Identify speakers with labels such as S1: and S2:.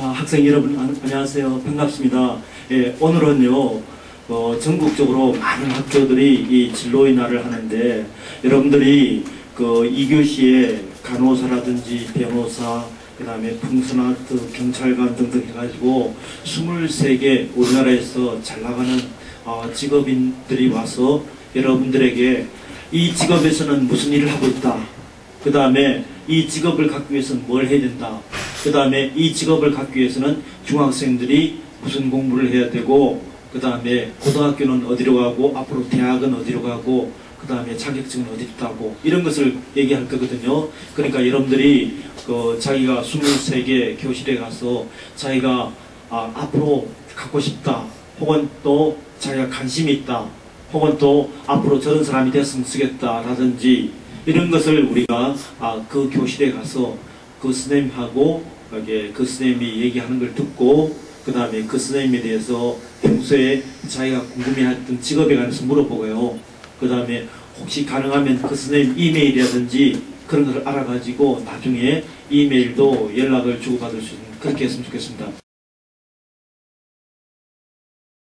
S1: 아, 학생 여러분 안- 안녕하세요 반갑습니다. 예, 오늘은요 어, 전국적으로 많은 학교들이 이 진로의 날을 하는데 여러분들이 그 2교시에 간호사라든지 변호사 그 다음에 풍선아트 경찰관 등등 해가지고 23개 우리나라에서 잘 나가는 어, 직업인들이 와서 여러분들에게 이 직업에서는 무슨 일을 하고 있다. 그 다음에 이 직업을 갖기 위해서는 뭘 해야 된다. 그 다음에 이 직업을 갖기 위해서는 중학생들이 무슨 공부를 해야 되고, 그 다음에 고등학교는 어디로 가고, 앞으로 대학은 어디로 가고, 그 다음에 자격증은 어디 있다고, 이런 것을 얘기할 거거든요. 그러니까 여러분들이 그 자기가 23개 교실에 가서 자기가 아, 앞으로 갖고 싶다. 혹은 또 자기가 관심이 있다. 혹은 또 앞으로 저런 사람이 됐으면 쓰겠다라든지 이런 것을 우리가 아, 그 교실에 가서 그 선생님하고 이렇게 그 선생님이 얘기하는 걸 듣고 그 다음에 그 선생님에 대해서 평소에 자기가 궁금해했던 직업에 관해서 물어보고요. 그 다음에 혹시 가능하면 그 선생님 이메일이라든지 그런 것을 알아가지고 나중에 이메일도 연락을 주고받을 수 있는 그렇게 했으면 좋겠습니다.